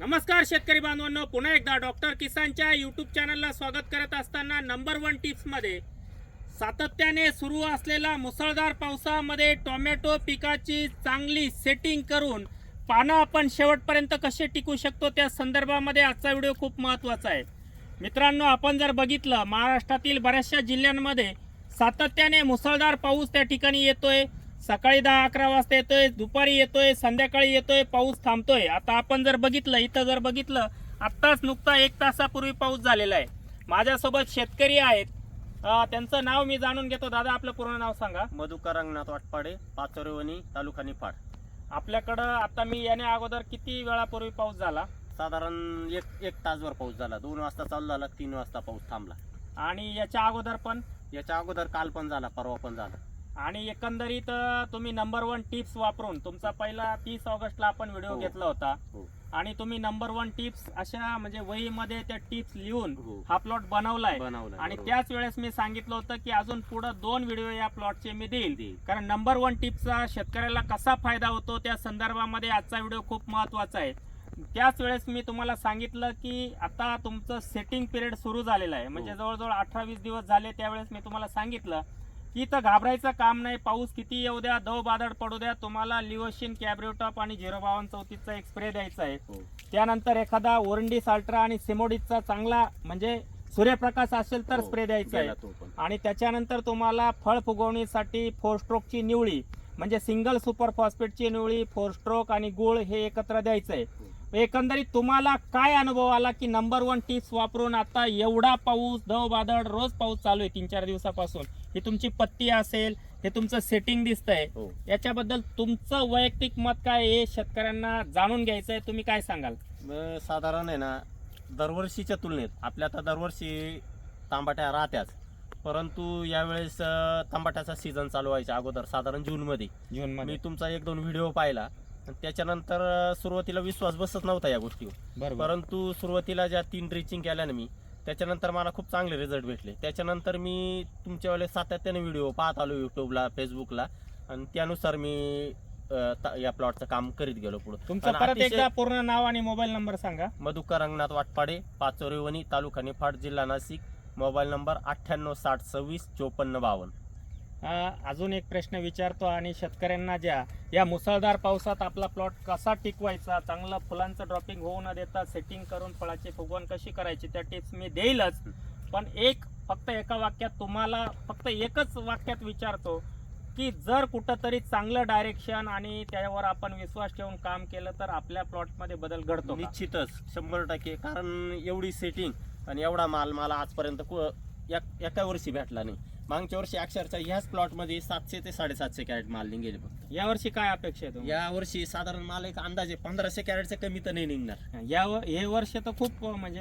नमस्कार शेतकरी बांधवांनो पुन्हा एकदा डॉक्टर किसानच्या यूट्यूब चॅनलला स्वागत करत असताना नंबर वन टिप्समध्ये सातत्याने सुरू असलेला मुसळधार पावसामध्ये टोमॅटो पिकाची चांगली सेटिंग करून पानं आपण शेवटपर्यंत कसे टिकू शकतो त्या संदर्भामध्ये आजचा व्हिडिओ खूप महत्त्वाचा आहे. मित्रांनो आपण जर बघितलं महाराष्ट्रातील बऱ्याचशा जिल्ह्यांमध्ये सातत्याने मुसळधार पाऊस त्या ठिकाणी येतोय. सकाळी दहा अकरा वाजता येतोय दुपारी येतोय संध्याकाळी येतोय पाऊस थांबतोय. आता आपण जर बघितलं इथं जर बघितलं आत्ताच नुकता एक तासापूर्वी पाऊस झालेला आहे. माझ्यासोबत शेतकरी आहेत. त्यांचं नाव मी जाणून घेतो. दादा आपलं पूर्ण नाव सांगा. मधुकर रंगनाथ वाटपाडे पाचोरेवणी तालुका निफाड. आपल्याकडं आता मी येण्या अगोदर किती वेळापूर्वी पाऊस झाला? साधारण एक एक तासभर पाऊस झाला. दोन वाजता चालू झाला तीन वाजता पाऊस थांबला. आणि याच्या अगोदर पण? याच्या अगोदर काल पण झाला परवा पण झाला. आणि एकंदरीत तुम्ही नंबर वन टिप्स वापरून तुमचा पहिला तीस ऑगस्टला आपण व्हिडिओ हो. घेतला होता. हो. आणि तुम्ही नंबर वन टिप्स अशा म्हणजे वहीमध्ये त्या टिप्स लिहून हो. हा प्लॉट बनवलाय. बनवलं आणि त्याच वेळेस मी सांगितलं होतं की अजून पुढे दोन व्हिडिओ या प्लॉटचे मी देईल. कारण नंबर वन टिपचा शेतकऱ्याला कसा फायदा होतो त्या संदर्भामध्ये आजचा व्हिडिओ खूप महत्त्वाचा आहे. त्याच वेळेस मी तुम्हाला सांगितलं की आता तुमचं सेटिंग पिरियड सुरू झालेलं आहे. म्हणजे हो. जवळजवळ अठरा वीस दिवस झाले त्यावेळेस मी तुम्हाला सांगितलं. की इथं घाबरायचं काम नाही. पाऊस किती येऊ द्या दव बादळ पडू द्या. तुम्हाला लिओशिन कॅब्रिओटॉप आणि झिरो बावन चौतीसचा एक स्प्रे द्यायचा आहे. हो. त्यानंतर एखादा ओरंडी साल्ट्रा आणि सिमोडिसचा चांगला म्हणजे सूर्यप्रकाश असेल तर हो, स्प्रे द्यायचा आहे. आणि त्याच्यानंतर तुम्हाला फळ फुगवणीसाठी फोर स्ट्रोकची निवळी म्हणजे सिंगल सुपर फॉस्फेटची निवळी फोर स्ट्रोक आणि गुळ हे एकत्र द्यायचं आहे. एकंदरीत तुम्हाला काय अनुभव आला की नंबर वन टिप्स वापरून आता एवढा पाऊस दव बादळ रोज पाऊस चालू आहे तीन चार दिवसापासून. ही तुमची पत्ती असेल हे तुमचं सेटिंग दिसतंय. हो. याच्याबद्दल तुमचं वैयक्तिक मत काय आहे शेतकऱ्यांना जाणून घ्यायचं आहे तुम्ही काय सांगाल? साधारण आहे ना दरवर्षीच्या तुलनेत आपल्या आता दरवर्षी तांबाट्या राहत्याच. परंतु यावेळेस तांबाट्याचा सीझन चालू व्हायच्या अगोदर साधारण जूनमध्ये. जून मी मध्ये तुमचा एक दोन व्हिडिओ पाहिला. त्याच्यानंतर सुरुवातीला विश्वास बसत नव्हता या गोष्टीवर. परंतु सुरुवातीला ज्या तीन ड्रिचिंग केल्या ना मी त्याच्यानंतर मला खूप चांगले रिझल्ट भेटले. त्याच्यानंतर मी तुमच्या वेळेस सातत्याने व्हिडिओ पाहत आलो युट्यूबला फेसबुकला आणि त्यानुसार मी या प्लॉटचं काम करीत गेलो पुढे. तुमचं परत एकदा पूर्ण नाव आणि मोबाईल नंबर सांगा. मधुकर रंगनाथ वाटपाडे पाचोरेवणी तालुका निफाड जिल्हा नाशिक. मोबाईल नंबर अठ्ठ्याण्णव साठ सव्वीस चोपन्न बावन्न. अजून एक प्रश्न विचारतो आणि शेतकऱ्यांना ज्या या मुसळधार पावसात आपला प्लॉट कसा टिकवायचा? चांगलं फुलांचं ड्रॉपिंग होऊ न देता सेटिंग करून फळाची फुगवण कशी करायची? त्या टिप्स मी देईलच. पण एक फक्त एका वाक्यात तुम्हाला फक्त एकच वाक्यात विचारतो की जर कुठंतरी चांगलं डायरेक्शन आणि त्यावर आपण विश्वास ठेवून काम केलं तर आपल्या प्लॉटमध्ये बदल घडतो निश्चितच शंभर टक्के. कारण एवढी सेटिंग आणि एवढा माल मला आजपर्यंत कु- एका वर्षी भेटला नाही. मागच्या वर्षी अक्षरशः ह्याच प्लॉटमध्ये सातशे ते साडेसातशे कॅरेट माल निघेल फक्त. यावर्षी काय अपेक्षा आहे तुम्हाला? या वर्षी साधारण माल एक अंदाजे पंधराशे कॅरेटचे कमी तर नाही निघणार. या व- हे वर्ष तर खूप म्हणजे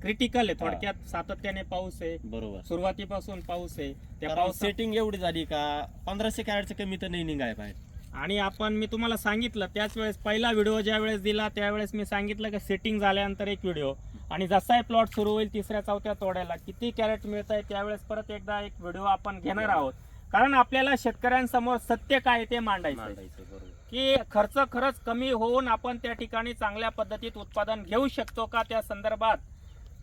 क्रिटिकल आहे. थोडक्यात सातत्याने पाऊस आहे. बरोबर. सुरुवातीपासून पाऊस आहे. त्या त्या पाऊस सेटिंग एवढी झाली का पंधराशे कॅरेटचे कमी तर नाही निघाय बाहेर आणि आपण मी तुम्हाला सांगितलं त्याच वेळेस पहिला व्हिडिओ ज्या वेळेस दिला त्यावेळेस मी सांगितलं की सेटिंग झाल्यानंतर एक व्हिडिओ. आणि जसाही प्लॉट सुरू होईल तिसऱ्या चौथ्या तोड्याला किती कॅरेट मिळत आहे त्यावेळेस परत एकदा एक व्हिडिओ आपण घेणार आहोत. कारण आपल्याला शेतकऱ्यांसमोर सत्य काय आहे ते मांडायचं की खर्च खरंच कमी होऊन आपण त्या ठिकाणी चांगल्या पद्धतीत उत्पादन घेऊ शकतो का? त्या संदर्भात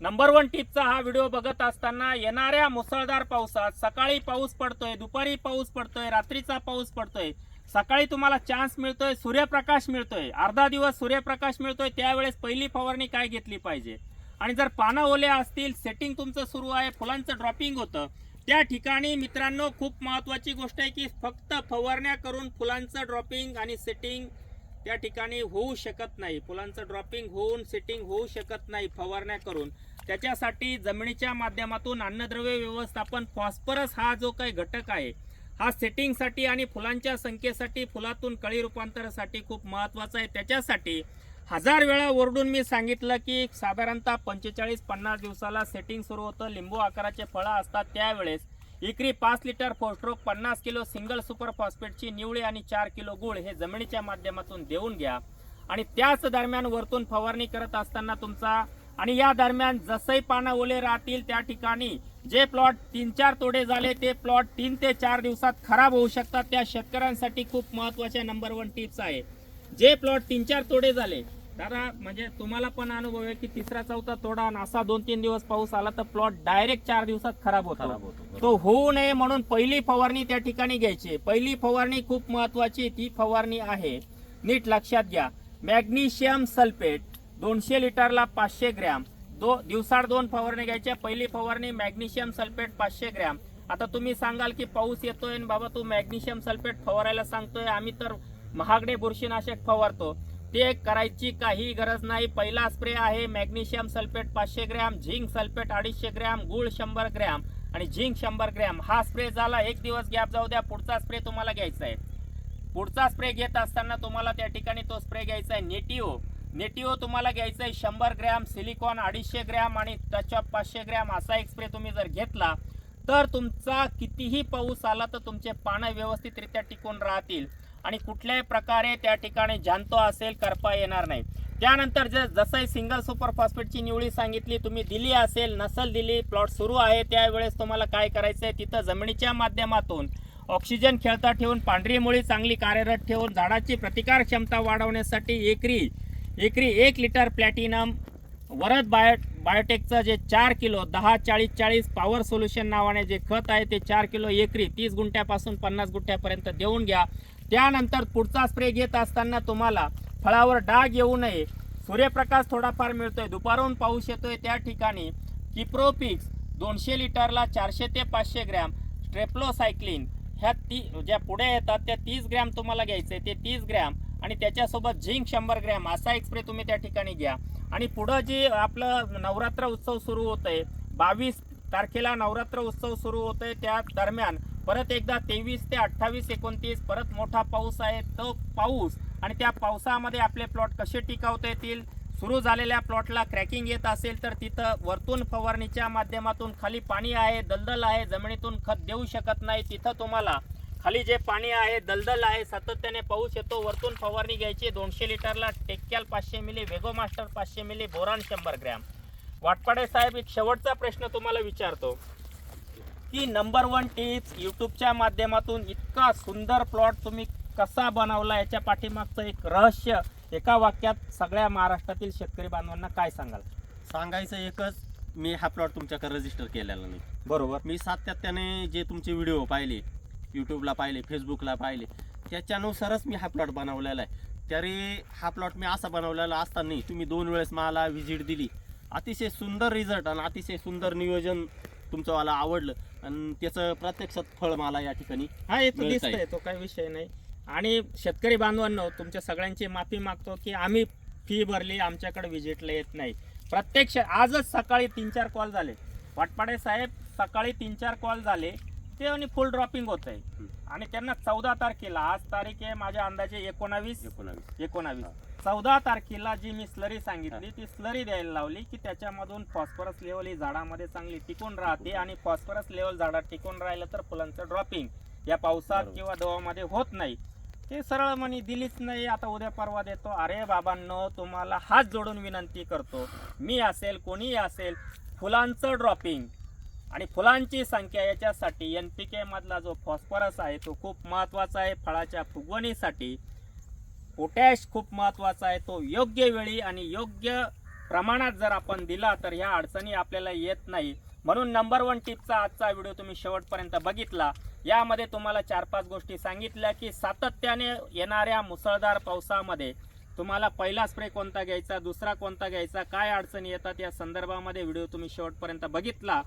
नंबर वन टिपचा हा व्हिडिओ बघत असताना येणाऱ्या मुसळधार पावसात सकाळी पाऊस पडतोय दुपारी पाऊस पडतोय रात्रीचा पाऊस पडतोय सकाळी तुम्हाला चान्स मिळतोय सूर्यप्रकाश मिळतोय. अर्धा दिवस सूर्यप्रकाश मिळतोय त्यावेळेस पहिली फवारणी काय घेतली पाहिजे? आणि जर पानं ओल्या असतील सेटिंग तुमचं सुरू आहे फुलांचं ड्रॉपिंग होतं त्या ठिकाणी मित्रांनो खूप महत्वाची गोष्ट आहे की फक्त फवारण्या करून फुलांचं ड्रॉपिंग आणि सेटिंग त्या ठिकाणी होऊ शकत नाही. फुलांचं ड्रॉपिंग होऊन सेटिंग होऊ शकत नाही फवारण्या करून. त्याच्यासाठी जमिनीच्या माध्यमातून अन्नद्रव्य व्यवस्थापन फॉस्फरस हा जो काही घटक आहे हा सेटिंगसाठी आणि फुलांच्या संख्येसाठी फुलातून कळी रूपांतरासाठी खूप महत्त्वाचं आहे. त्याच्यासाठी हजार वेळा ओरडून मी सांगितलं की साधारणतः पंचेचाळीस पन्नास दिवसाला सेटिंग सुरू होतं. लिंबू आकाराचे फळं असतात त्यावेळेस. इकरी पाच लिटर फोस्ट्रोक पन्नास किलो सिंगल सुपर फॉस्फेटची निवळी आणि चार किलो गुळ हे जमिनीच्या माध्यमातून देऊन घ्या. आणि त्याच दरम्यान वरतून फवारणी करत असताना तुमचा आणि या दरम्यान जसंही पानं ओले राहतील त्या ठिकाणी जे प्लॉट तीन चार तोडे झाले ते प्लॉट तीन ते चार दिवसात खराब होऊ शकतात. त्या शेतकऱ्यांसाठी खूप महत्त्वाच्या नंबर वन टिप्स आहे. जे प्लॉट तीन चार तोडे झाले दादा म्हणजे तुम्हाला पण अनुभव आहे की तिसरा चौथा तोडा आणि असा दोन तीन दिवस पाऊस आला तर प्लॉट डायरेक्ट चार दिवसात खराब होतो. खराब होतो तो होऊ नये म्हणून पहिली फवारणी त्या ठिकाणी घ्यायची. पहिली फवारणी खूप महत्वाची ती फवारणी आहे. नीट लक्षात घ्या. मॅग्नेशियम सल्फेट दोनशे लिटरला पाचशे ग्रॅम. दो दिवसाड दोन फवारणी घ्यायच्या पहिली फवारणी मॅग्नेशियम सल्फेट पाचशे ग्रॅम. आता तुम्ही सांगाल की पाऊस येतोय आणि बाबा तू मॅग्नेशियम सल्फेट फवारायला सांगतोय. आम्ही तर महागडे बुरशीनाशक फवारतो. ते करायची काही गरज नाही. पहिला स्प्रे आहे मॅग्नेशियम सल्फेट पाचशे ग्रॅम झिंक सल्फेट अडीचशे ग्रॅम गुळ शंभर ग्रॅम आणि झिंक शंभर ग्रॅम. हा स्प्रे झाला एक दिवस गॅप जाऊ द्या. पुढचा स्प्रे तुम्हाला घ्यायचा आहे. पुढचा स्प्रे घेत असताना तुम्हाला त्या ठिकाणी तो स्प्रे घ्यायचा आहे. नेटिओ. नेटिओ तुम्हाला घ्यायचं आहे. शंभर ग्रॅम सिलिकॉन अडीचशे ग्रॅम आणि टचअप पाचशे ग्रॅम असा एक स्प्रे तुम्ही जर घेतला तर तुमचा कितीही पाऊस आला तर तुमचे पानं व्यवस्थितरित्या टिकून राहतील. आणि कुठल्याही प्रकारे त्या ठिकाणी जाणतो असेल करपा येणार नाही. त्यानंतर जर जसं सिंगल सुपर फॉस्फेटची निवडी सांगितली तुम्ही दिली असेल नसल दिली प्लॉट सुरू आहे त्यावेळेस तुम्हाला काय करायचं आहे? तिथं जमिनीच्या माध्यमातून ऑक्सिजन खेळता ठेवून पांढरी मुळी चांगली कार्यरत ठेवून झाडाची प्रतिकार क्षमता वाढवण्यासाठी एकरी एकरी एक लिटर प्लॅटिनम वरद बायो बायोटेकचं जे चार किलो दहा चाळीस चाळीस पॉवर सोल्युशन नावाने जे खत आहे ते चार किलो एकरी तीस गुंठ्यापासून पन्नास गुंठ्यापर्यंत देऊन घ्या. त्यानंतर पुढचा स्प्रे घेत असताना तुम्हाला फळावर डाग येऊ नये. सूर्यप्रकाश थोडाफार मिळतोय दुपारून पाऊस येतोय त्या ठिकाणी. किप्रोपिक्स दोनशे लिटरला चारशे ते पाचशे ग्रॅम. स्ट्रेप्लोसायक्लिन ह्या ती ज्या पुढे येतात त्या तीस ग्रॅम तुम्हाला घ्यायचं आहे ते तीस ग्रॅम. आणि त्याच्यासोबत झिंक शंभर ग्रॅम असा एक स्प्रे तुम्ही त्या ठिकाणी घ्या. आणि पुढं जे आपलं नवरात्र उत्सव सुरू होत आहे बावीस तारखेला नवरात्र उत्सव सुरू होत आहे त्या दरम्यान परत एकदा तेवीस ते अठ्ठावीस एकोणतीस परत मोठा पाऊस आहे तो पाऊस आणि त्या पावसामध्ये आपले प्लॉट कसे टिकवता येतील? सुरू झालेल्या प्लॉटला क्रॅकिंग येत असेल तर तिथं वरतून फवारणीच्या माध्यमातून खाली पाणी आहे दलदल आहे जमिनीतून खत देऊ शकत नाही. तिथं तुम्हाला खाली जे पाणी आहे दलदल आहे सातत्याने पाऊस येतो वरतून फवारणी घ्यायची दोनशे लिटरला टेक्कॅल पाचशे मिली वेगो मास्टर पाचशे मिली बोरान शंभर ग्रॅम. वाटपाडे साहेब एक शेवटचा प्रश्न तुम्हाला विचारतो. की नंबर वन टिप्स यूट्यूबच्या माध्यमातून इतका सुंदर प्लॉट तुम्ही कसा बनवला याच्या पाठीमागचं एक रहस्य एका वाक्यात सगळ्या महाराष्ट्रातील शेतकरी बांधवांना काय सांगाल? सांगायचं एकच मी हा प्लॉट तुमच्याकडे रजिस्टर केलेला नाही. बरोबर. मी सातत्याने जे तुमचे व्हिडिओ पाहिले यूट्यूबला पाहिले फेसबुकला पाहिले. त्याच्यानुसारच मी हा प्लॉट बनवलेला आहे. तरी हा प्लॉट मी असा बनवलेला असताना तुम्ही दोन वेळेस मला व्हिजिट दिली. अतिशय सुंदर रिझल्ट आणि अतिशय सुंदर नियोजन तुमचं मला आवडलं. आणि त्याचं प्रत्यक्षात फळ मला या ठिकाणी हा येतो दिसतंय तो काही विषय नाही. आणि शेतकरी बांधवांनो तुमच्या सगळ्यांची माफी मागतो की आम्ही फी भरली आमच्याकडे व्हिजिटला येत नाही. प्रत्यक्ष आजच सकाळी तीन चार कॉल झाले. वाटपाडे साहेब सकाळी तीन चार कॉल झाले. ते आणि फुल ड्रॉपिंग होत आहे आणि त्यांना चौदा तारखेला आज तारीख आहे माझ्या अंदाजे एकोणावीस. एकोणावीस. एकोणावीस. चौदा तारखेला जी मी स्लरी सांगितली ती स्लरी द्यायला लावली की त्याच्यामधून फॉस्फरस लेवल ही झाडामध्ये चांगली टिकून राहते आणि फॉस्फरस लेवल झाडात टिकून राहिलं तर फुलांचं ड्रॉपिंग या पावसात. किंवा दवामध्ये होत नाही. ते सरळ म्हणे दिलीच नाही आता उद्या परवा देतो. अरे बाबांनो तुम्हाला हात जोडून विनंती करतो. मी असेल कोणीही असेल फुलांचं ड्रॉपिंग आणि फुलांची संख्या याच्यासाठी एन पी केमधला जो फॉस्फरस आहे तो खूप महत्त्वाचा आहे. फळाच्या फुगवणीसाठी पोटॅश खूप महत्त्वाचा आहे. तो योग्य वेळी आणि योग्य प्रमाणात जर आपण दिला तर ह्या अडचणी आपल्याला येत नाही. म्हणून नंबर वन टिपचा आजचा व्हिडिओ तुम्ही शेवटपर्यंत बघितला. यामध्ये तुम्हाला चार पाच गोष्टी सांगितल्या की सातत्याने येणाऱ्या मुसळधार पावसामध्ये तुम्हाला पहिला स्प्रे कोणता घ्यायचा दुसरा कोणता घ्यायचा काय अडचणी येतात या संदर्भामध्ये व्हिडिओ तुम्ही शेवटपर्यंत बघितला.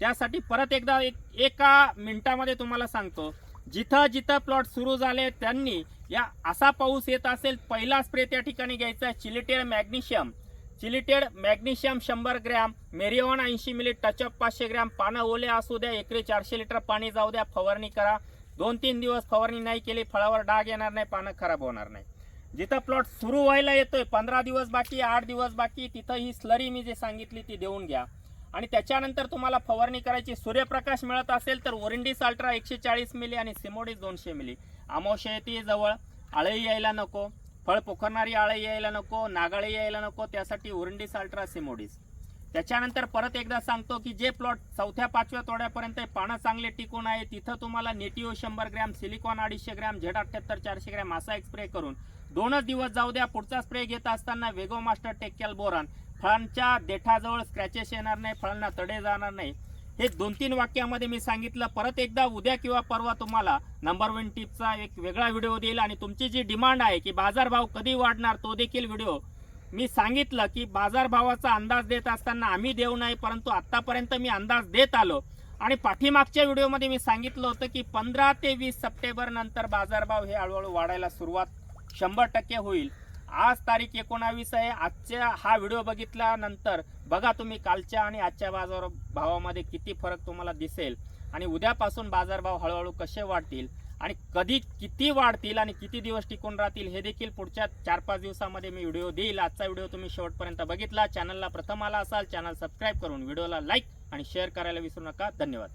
त्यासाठी परत एकदा एक एका मिनिटामध्ये तुम्हाला सांगतो. जिथं जिथं प्लॉट सुरू झाले त्यांनी या असा पाऊस येत असेल पहिला स्प्रे त्या ठिकाणी घ्यायचा आहे चिलिटेड मॅग्नेशियम चिलिटेड मॅग्नेशियम शंभर ग्रॅम मेरिओन ऐंशी मिली टचअप पाचशे ग्रॅम पानं ओले असू द्या एकरी चारशे लिटर पाणी जाऊ द्या फवारणी करा. दोन तीन दिवस फवारणी नाही केली फळावर डाग येणार नाही पानं खराब होणार नाही. जिथं प्लॉट सुरू व्हायला येतोय पंधरा दिवस बाकी आठ दिवस बाकी तिथं ही स्लरी मी जे सांगितली ती देऊन घ्या. आणि त्याच्यानंतर तुम्हाला फवारणी करायची सूर्यप्रकाश मिळत असेल तर ओरिंडीस अल्ट्रा एकशे चाळीस मिली आणि सिमोडीस दोनशे मिली. अमावस्या येते जवळ. आळई यायला नको. फळ पोखरणारी आळई यायला नको. नागाळी यायला नको. त्यासाठी ओरिंडीस अल्ट्रा सिमोडीस त्याच्यानंतर परत एकदा सांगतो की जे प्लॉट चौथ्या पाचव्या तोड्यापर्यंत पानं चांगले टिकून आहे तिथं तुम्हाला नेटिओ शंभर ग्रॅम सिलिकॉन अडीचशे ग्रॅम झेड अठ्ठ्याहत्तर चारशे ग्रॅम असा एक स्प्रे करून दोनच दिवस जाऊ द्या. पुढचा स्प्रे घेत असताना वेगो मास्टर टेक्कॅल बोरान. फळांच्या देठाजवळ स्क्रॅचेस येणार नाही फळांना तडे जाणार नाही. हे दोन तीन वाक्यामध्ये मी सांगितलं. परत एकदा उद्या किंवा परवा तुम्हाला नंबर वन टिपचा एक वेगळा व्हिडिओ देईल आणि तुमची जी डिमांड आहे की बाजारभाव कधी वाढणार तो देखील व्हिडिओ. मी सांगितलं की बाजारभावाचा अंदाज देत असताना आम्ही देऊ नाही परंतु आत्तापर्यंत मी अंदाज देत आलो. आणि पाठीमागच्या व्हिडिओमध्ये मी सांगितलं होतं की पंधरा ते वीस सप्टेंबर नंतर बाजारभाव हे हळूहळू वाढायला सुरुवात शंभर टक्के होईल. आज तारीख एकोणावीस आहे. आजच्या हा व्हिडिओ बघितल्यानंतर बघा तुम्ही कालच्या आणि आजच्या बाजार भावामध्ये किती फरक तुम्हाला दिसेल. आणि उद्यापासून बाजारभाव हळूहळू कसे वाढतील आणि कधी किती वाढतील आणि किती दिवस टिकून राहतील हे देखील पुढच्या चार पाच दिवसामध्ये मी व्हिडिओ देईल. आजचा व्हिडिओ तुम्ही शेवटपर्यंत बघितला. चॅनलला प्रथम आला असाल चॅनल सबस्क्राईब करून व्हिडिओला लाईक आणि शेअर करायला विसरू नका. धन्यवाद.